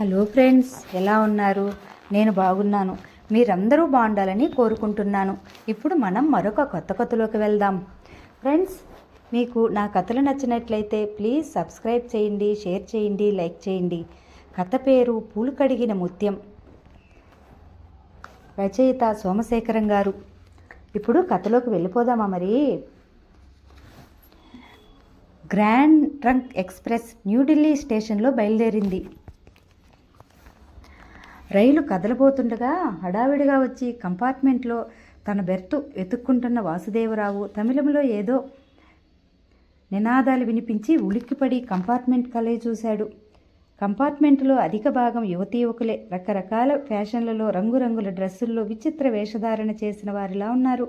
Hello friends ఎలా ఉన్నారు? నేను బాగున్నాను. మీరందరూ బాగుండాలని కోరుకుంటున్నాను. ఇప్పుడు మనం మరొక కొత్త కథలోకి వెళ్దాం. ఫ్రెండ్స్ మీకు నా కథలు నచ్చినట్లయితే ప్లీజ్ సబ్స్క్రైబ్ చేయండి షేర్ చేయండి లైక్ చేయండి. కథ పేరు పూలు కడిగిన ముత్యం. రచయిత సోమశేఖరం గారు. ఇప్పుడు కథలోకి వెళ్ళిపోదామా మరి? గ్రాండ్ ట్రంక్ ఎక్స్ప్రెస్ న్యూఢిల్లీ స్టేషన్లో బయలుదేరింది. రైలు కదలబోతుండగా హడావిడిగా వచ్చి కంపార్ట్మెంట్లో తన బెర్తు వెతుక్కుంటున్న వాసుదేవరావు తమిళంలో ఏదో నినాదాలు వినిపించి ఉలిక్కిపడి కంపార్ట్మెంట్ కలే చూశాడు. కంపార్ట్మెంట్లో అధిక భాగం యువతీ యువకులే. రకరకాల ఫ్యాషన్లలో రంగురంగుల డ్రెస్సుల్లో విచిత్ర వేషధారణ చేసిన వారిలా ఉన్నారు.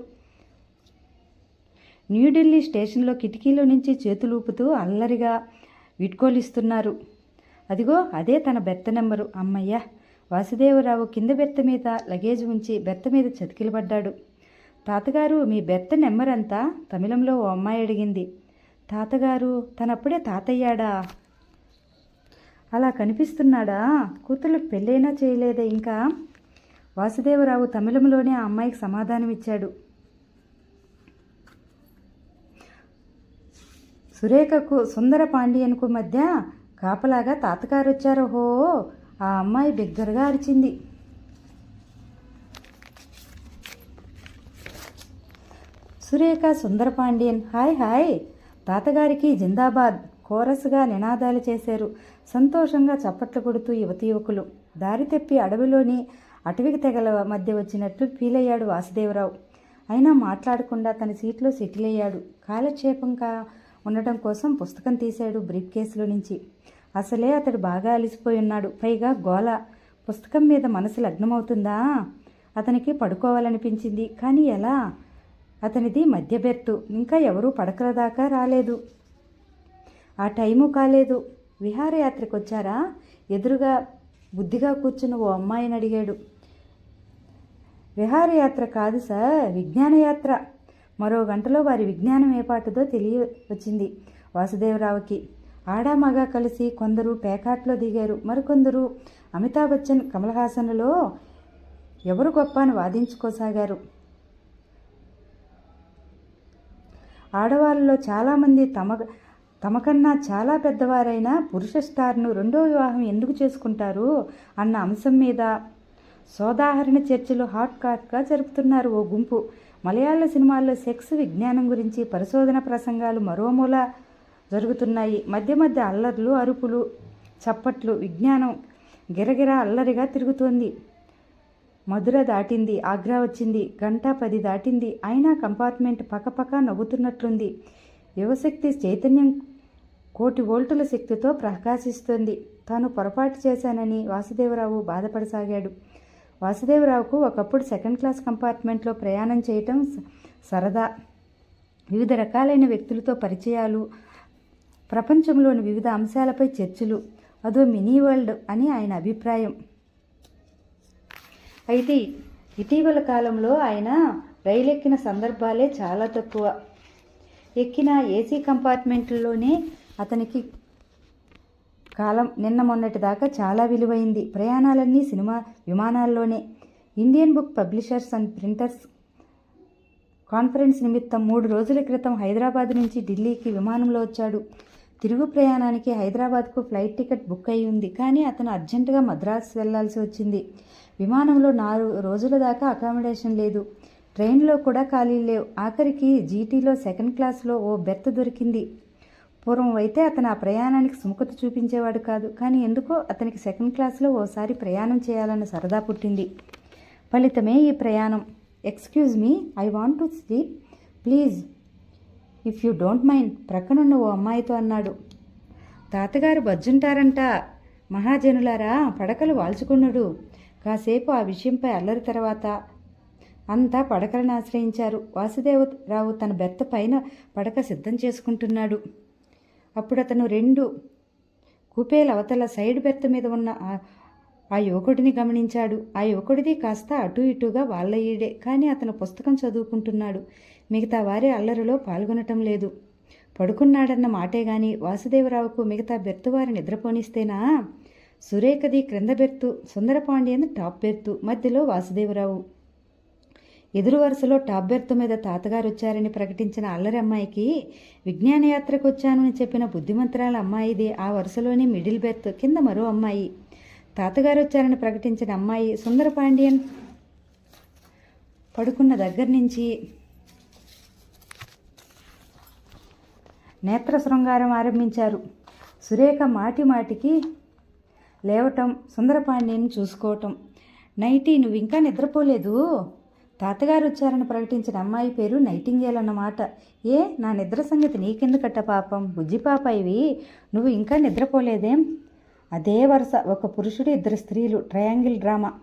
న్యూఢిల్లీ స్టేషన్లో కిటికీలో నుంచి చేతులూపుతూ అల్లరిగా విట్కోలిస్తున్నారు అదిగో అదే తన బెర్త నెంబరు. అమ్మయ్య! వాసుదేవరావు కింద బెర్త మీద లగేజ్ ఉంచి బెర్త మీద చతికిలబడ్డాడు. తాతగారు మీ బెర్త నెంబర్ అంతా తమిళంలో ఓ అమ్మాయి అడిగింది. తాతగారు తనప్పుడే తాతయ్యాడా? అలా కనిపిస్తున్నాడా? కూతుళ్ళకి పెళ్ళైనా చేయలేదే ఇంకా? వాసుదేవరావు తమిళంలోనే ఆ అమ్మాయికి సమాధానం ఇచ్చాడు సురేఖకు సుందర పాండియన్కు మధ్య కాపలాగా తాతగారు వచ్చారు హో ఆ అమ్మాయి బిగ్గరగా అరిచింది. Surekha Sundara Pandian hi hi. తాతగారికి జిందాబాద్ కోరస్గా నినాదాలు చేశారు. సంతోషంగా చప్పట్లు కొడుతూ యువతి యువకులు. దారి తెప్పి అడవిలోని అటవికి తెగల మధ్య వచ్చినట్లు ఫీల్ అయ్యాడు వాసుదేవరావు. అయినా మాట్లాడకుండా తన సీట్లో సెటిల్ అయ్యాడు కాలక్షేపంగా ఉండటం కోసం పుస్తకం తీశాడు బ్రీఫ్ కేసులో నుంచి. అసలే అతడు బాగా అలిసిపోయి ఉన్నాడు. పైగా గోల. పుస్తకం మీద మనసు లగ్నమవుతుందా? అతనికి పడుకోవాలనిపించింది. కానీ ఎలా? అతనిది మధ్య బెర్తు ఇంకా ఎవరూ పడకల దాకా రాలేదు. ఆ టైము కాలేదు. విహారయాత్రకు వచ్చారా ఎదురుగా బుద్ధిగా కూర్చున్న ఓ అమ్మాయిని అడిగాడు. విహారయాత్ర కాదు సార్ విజ్ఞానయాత్ర. మరో గంటలో వారి విజ్ఞానం ఏపాటుదో తెలియ వచ్చింది వాసుదేవరావుకి. ఆడామగ కలిసి కొందరు పేకాట్లో దిగారు. మరికొందరు అమితాబ్ బచ్చన్ కమల్ హాసన్లలో ఎవరు గొప్ప అని వాదించుకోసాగారు. ఆడవాళ్ళలో చాలామంది తమ తమకన్నా చాలా పెద్దవారైన పురుష స్టార్ను రెండో వివాహం ఎందుకు చేసుకుంటారు అన్న అంశం మీద సోదాహరణ చర్చలు హాట్ కాట్గా జరుపుతున్నారు ఓ గుంపు. మలయాళ సినిమాల్లో సెక్స్ విజ్ఞానం గురించి పరిశోధన ప్రసంగాలు మరోమూల జరుగుతున్నాయి. మధ్య మధ్య అల్లర్లు అరుపులు చప్పట్లు విజ్ఞానం గిరగిర అల్లరిగా తిరుగుతోంది. మధుర దాటింది ఆగ్రా వచ్చింది గంట పది దాటింది అయినా కంపార్ట్మెంట్ పకపక నవ్వుతున్నట్లుంది. యువశక్తి చైతన్యం కోటి వోల్టుల శక్తితో ప్రకాశిస్తోంది. తాను పొరపాటు చేశానని వాసుదేవరావు బాధపడసాగాడు. వాసుదేవరావుకు ఒకప్పుడు సెకండ్ క్లాస్ కంపార్ట్మెంట్లో ప్రయాణం చేయటం స- సరదా. వివిధ రకాలైన వ్యక్తులతో పరిచయాలు ప్రపంచంలోని వివిధ అంశాలపై చర్చలు. అదో మినీ వరల్డ్ అని ఆయన అభిప్రాయం. అయితే ఇటీవల కాలంలో ఆయన రైలు ఎక్కిన సందర్భాలే చాలా తక్కువ. ఎక్కిన ఏసీ కంపార్ట్మెంట్లోనే అతనికి కాలం నిన్న మొన్నటి దాకా చాలా విలువైంది. ప్రయాణాలన్నీ cinema విమానాల్లోనే. Indian book publishers and printers conference నిమిత్తం మూడు రోజుల క్రితం హైదరాబాద్ నుంచి ఢిల్లీకి విమానంలో వచ్చాడు. తిరుగు ప్రయాణానికి హైదరాబాద్కు ఫ్లైట్ టికెట్ బుక్ అయి ఉంది. కానీ అతను అర్జెంటుగా మద్రాసు వెళ్ళాల్సి వచ్చింది. విమానంలో నాలుగు రోజుల దాకా అకామిడేషన్ లేదు. ట్రైన్లో కూడా ఖాళీ లేవు. ఆఖరికి జీటీలో సెకండ్ క్లాస్లో ఓ బెర్త్ దొరికింది. పూర్వం అయితే అతను ఆ ప్రయాణానికి సుముఖత చూపించేవాడు కాదు. కానీ ఎందుకో అతనికి సెకండ్ క్లాస్లో ఓసారి ప్రయాణం చేయాలన్న సరదా పుట్టింది. ఫలితమే ఈ ప్రయాణం. Excuse me I want to sleep please if you don't mind ప్రక్కనున్న ఓ అమ్మాయితో అన్నాడు. తాతగారు బజ్జుంటారంట. మహాజనులారా పడకలు వాల్చుకున్నాడు. కాసేపు ఆ విషయంపై అల్లరి తర్వాత అంతా పడకలను ఆశ్రయించారు. వాసుదేవరావు తన బెత్త పైన పడక సిద్ధం చేసుకుంటున్నాడు. అప్పుడు అతను రెండు కూపేల అవతల సైడ్ బెర్త్ మీద ఉన్న ఆ- యువకుడిని గమనించాడు. ఆ యువకుడిది కాస్త అటు ఇటుగా వాళ్ళ కానీ అతను పుస్తకం చదువుకుంటున్నాడు. మిగతా వారి అల్లరిలో పాల్గొనటం లేదు. పడుకున్నాడన్న మాటే గాని వాసుదేవరావుకు మిగతా బెర్తువారి నిద్రపోనిస్తేనా? సురేఖది క్రింద బెర్తు సుందరపాండ్యన్ టాప్ బెర్తు మధ్యలో వాసుదేవరావు. ఎదురు వరుసలో టాప్ బెర్త్ మీద తాతగారు వచ్చారని ప్రకటించిన అల్లరి అమ్మాయికి విజ్ఞానయాత్రకు వచ్చానని చెప్పిన బుద్ధిమంతరాల అమ్మాయిది ఆ వరుసలోనే మిడిల్ బెర్త్ కింద మరో అమ్మాయి. తాతగారు వచ్చారని ప్రకటించిన అమ్మాయి సుందర పాండ్యన్ పడుకున్న దగ్గర నుంచి నేత్ర శృంగారం ఆరంభించారు. సురేఖ మాటి మాటికి లేవటం సుందరపాండ్యని చూసుకోవటం. నైటీ నువ్వు ఇంకా నిద్రపోలేదు? తాతగారు వచ్చారని ప్రకటించిన అమ్మాయి పేరు నైటింగేల్ అన్నమాట ఏ నా నిద్ర సంగతి నీకెందుకట్ట పాపం? బుజ్జి పాప ఇవి. నువ్వు ఇంకా నిద్రపోలేదేం? అదే వరుస ఒక పురుషుడు ఇద్దరు స్త్రీలు ట్రయాంగిల్ డ్రామా.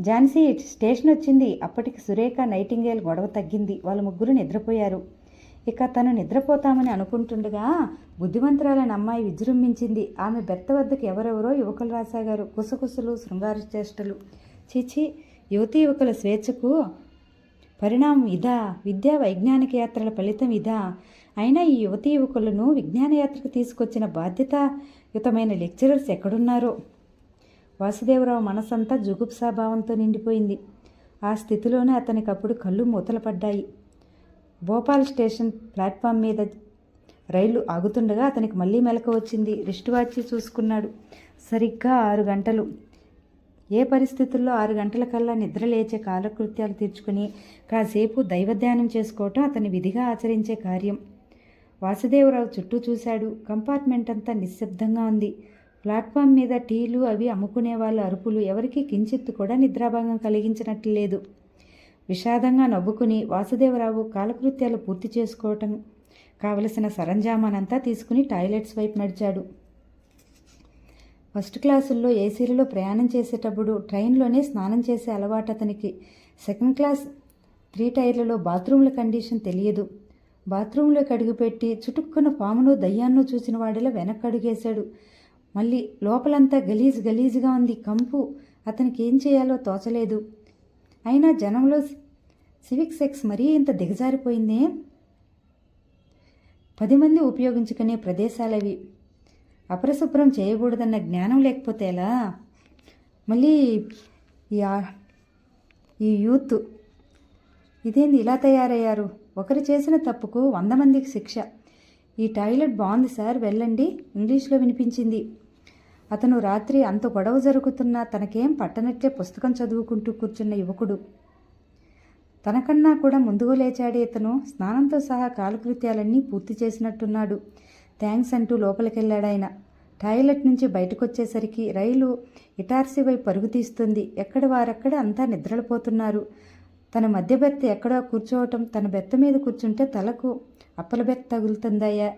ఝాన్సీ స్టేషన్ వచ్చింది అప్పటికి సురేఖ నైటింగేల్ గొడవ తగ్గింది. వాళ్ళ ముగ్గురు నిద్రపోయారు. ఇక తను నిద్రపోతామని అనుకుంటుండగా బుద్ధిమంతురాలైన అమ్మాయి విజృంభించింది. ఆమె బెత్త వద్దకు ఎవరెవరో యువకులు రాసాగారు కుసకుసలు శృంగార చేష్టలు. చీచి యువతీ యువకుల స్వేచ్ఛకు పరిణామం ఇదా? విద్యా వైజ్ఞానిక యాత్రల ఫలితం ఇదా? అయినా ఈ యువతీ యువకులను విజ్ఞాన యాత్రకు తీసుకొచ్చిన బాధ్యతయుతమైన లెక్చరర్స్ ఎక్కడున్నారో? వాసుదేవరావు మనసంతా జుగుప్సాభావంతో నిండిపోయింది. ఆ స్థితిలోనే అతనికప్పుడు కళ్ళు మూతలు పడ్డాయి. భోపాల్ స్టేషన్ ప్లాట్ఫామ్ మీద రైలు ఆగుతుండగా అతనికి మళ్ళీ మెలకు వచ్చింది. రిస్ట్ వాచి చూసుకున్నాడు. సరిగ్గా ఆరు గంటలు. ఏ పరిస్థితుల్లో ఆరు గంటల కల్లా నిద్ర లేచే కాలకృత్యాలు తీర్చుకుని కాసేపు దైవధ్యానం చేసుకోవటం అతని విధిగా ఆచరించే కార్యం. వాసుదేవరావు చుట్టూ చూశాడు. కంపార్ట్మెంట్ అంతా నిశ్శబ్దంగా ఉంది. ప్లాట్ఫామ్ మీద టీలు అవి అమ్ముకునే వాళ్ళ అరుపులు ఎవరికీ కించిత్తు కూడా నిద్రాభంగం కలిగించినట్లు లేదు. విషాదంగా నవ్వుకుని వాసుదేవరావు కాలకృత్యాలు పూర్తి చేసుకోవటం కావలసిన సరంజామానంతా తీసుకుని టాయిలెట్స్ వైపు నడిచాడు. ఫస్ట్ క్లాసుల్లో ఏసీలలో ప్రయాణం చేసేటప్పుడు ట్రైన్లోనే స్నానం చేసే అలవాటు అతనికి. సెకండ్ క్లాస్ త్రీ టైర్లలో బాత్రూంల కండిషన్ తెలియదు. బాత్రూంలోకి అడుగుపెట్టి చుటుక్కున పామును దయ్యాన్నో చూసిన వాడిలా వెనక్కి అడుగేశాడు. మళ్ళీ లోపలంతా గలీజ్ గలీజ్గా ఉంది. కంపు. అతనికి ఏం చేయాలో తోచలేదు. అయినా జనంలో సివిక్ సెక్స్ మరీ ఇంత దిగజారిపోయిందే? పది మంది ఉపయోగించుకునే ప్రదేశాలవి. అపరిశుభ్రం చేయకూడదన్న జ్ఞానం లేకపోతే ఎలా? మళ్ళీ ఈ ఈ యూత్ ఇదేంది ఇలా తయారయ్యారు? ఒకరు చేసిన తప్పుకు వంద మందికి శిక్ష. ఈ టాయిలెట్ బాగుంది సార్ వెళ్ళండి. ఇంగ్లీష్లో వినిపించింది. అతను రాత్రి అంత గొడవ జరుగుతున్నా తనకేం పట్టనట్లే పుస్తకం చదువుకుంటూ కూర్చున్న యువకుడు. తనకన్నా కూడా ముందుగా లేచాడే ఇతను స్నానంతో సహా కాలకృత్యాలన్నీ పూర్తి చేసినట్టున్నాడు. థ్యాంక్స్ అంటూ లోపలికెళ్ళాడాయన. టాయిలెట్ నుంచి బయటకొచ్చేసరికి రైలు ఇటార్సీ వైపు పరుగు తీస్తుంది. ఎక్కడ వారక్కడ అంతా నిద్రలపోతున్నారు తన మధ్య బెత్త ఎక్కడో కూర్చోవటం తన బెత్త మీద కూర్చుంటే తలకు అప్పల బెత్త తగులుతుందయ్యా.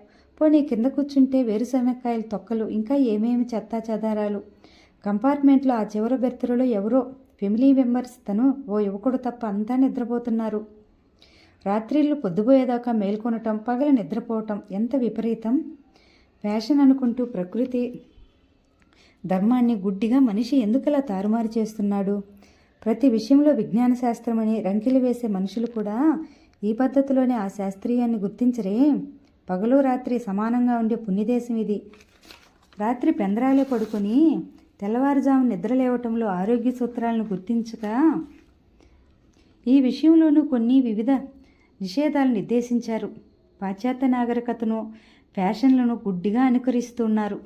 పోనీ కింద కూర్చుంటే వేరుశనక్కాయల తొక్కలు ఇంకా ఏమేమి చెత్తా చెదారాలు? కంపార్ట్మెంట్లో ఆ చివరి బెర్తులలో ఎవరో ఫ్యామిలీ మెంబర్స్ తను ఓ యువకుడు తప్ప అంతా నిద్రపోతున్నారు. రాత్రిళ్ళు పొద్దుపోయేదాకా మేల్కొనటం పగల నిద్రపోవటం ఎంత విపరీతం? ఫ్యాషన్ అనుకుంటూ ప్రకృతి ధర్మాన్ని గుడ్డిగా మనిషి ఎందుకలా తారుమారు చేస్తున్నాడు? ప్రతి విషయంలో విజ్ఞాన శాస్త్రమని రంకెలు వేసే మనుషులు కూడా ఈ పద్ధతిలోనే ఆ శాస్త్రీయాన్ని గుర్తించరే. పగలు రాత్రి సమానంగా ఉండే పుణ్యదేశం ఇది. రాత్రి పెందరాలే పడుకొని తెల్లవారుజాము నిద్రలేవటంలో ఆరోగ్య సూత్రాలను గుర్తించక ఈ విషయంలోనూ కొన్ని వివిధ నిషేధాలు నిర్దేశించారు. పాశ్చాత్య నాగరికతను ఫ్యాషన్లను గుడ్డిగా అనుకరిస్తున్నారు.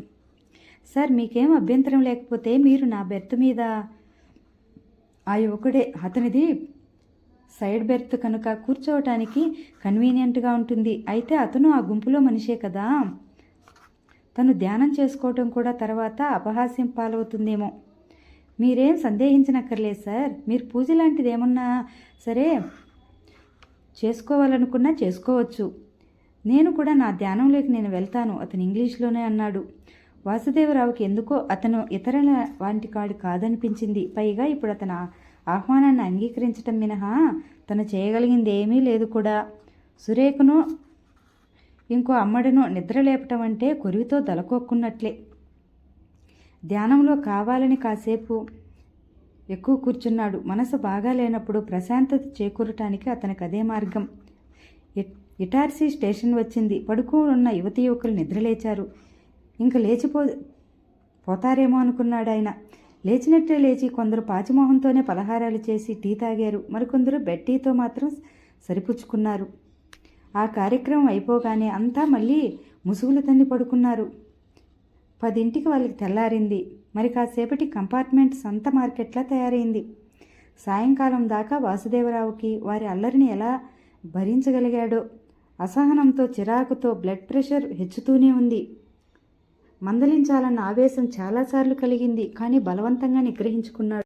సార్ మీకేం అభ్యంతరం లేకపోతే మీరు నా బెర్త్ మీద ఆ యువకుడే అతనిది సైడ్ బెర్త్ కనుక కూర్చోవటానికి కన్వీనియంట్గా ఉంటుంది. అయితే అతను ఆ గుంపులో మనిషే కదా. తను ధ్యానం చేసుకోవటం కూడా తర్వాత అపహాస్యం పాలవుతుందేమో. మీరేం సందేహించనక్కర్లేదు సార్. మీరు పూజ లాంటిది ఏమన్నా సరే చేసుకోవాలనుకున్నా చేసుకోవచ్చు. నేను కూడా నా ధ్యానంలోకి నేను వెళ్తాను. అతను ఇంగ్లీష్లోనే అన్నాడు. వాసుదేవరావుకి ఎందుకో అతను ఇతరుల వంటి కాడు కాదనిపించింది. పైగా ఇప్పుడు అతను ఆహ్వానాన్ని అంగీకరించటం మినహా తను చేయగలిగింది ఏమీ లేదు కూడా. సురేఖను ఇంకో అమ్మడను నిద్ర లేపటం అంటే కొరివితో దలకొక్కున్నట్లే ధ్యానంలో కావాలని కాసేపు ఎక్కువ కూర్చున్నాడు. మనసు బాగా లేనప్పుడు ప్రశాంతత చేకూరటానికి అతనికి అదే మార్గం. ఇటార్సీ స్టేషన్ వచ్చింది. పడుకో ఉన్న యువతి యువకులు నిద్రలేచారు ఇంక లేచిపో పోతారేమో అనుకున్నాడు ఆయన లేచినట్టే లేచి కొందరు పాచిమోహంతోనే పలహారాలు చేసి టీ తాగారు. మరికొందరు బెడ్ టీతో మాత్రం సరిపుచ్చుకున్నారు. ఆ కార్యక్రమం అయిపోగానే అంతా మళ్ళీ ముసుగులు తన్ని పడుకున్నారు. పదింటికి వాళ్ళకి తెల్లారింది. మరి కాసేపటి కంపార్ట్మెంట్ సంత మార్కెట్లా తయారైంది. సాయంకాలం దాకా వాసుదేవరావుకి వారి అల్లరిని ఎలా భరించగలిగాడో అసహనంతో చిరాకుతో బ్లడ్ ప్రెషర్ హెచ్చుతూనే ఉంది. మందలించాలన్న ఆవేశం చాలాసార్లు కలిగింది కానీ బలవంతంగా నిగ్రహించుకున్నాడు.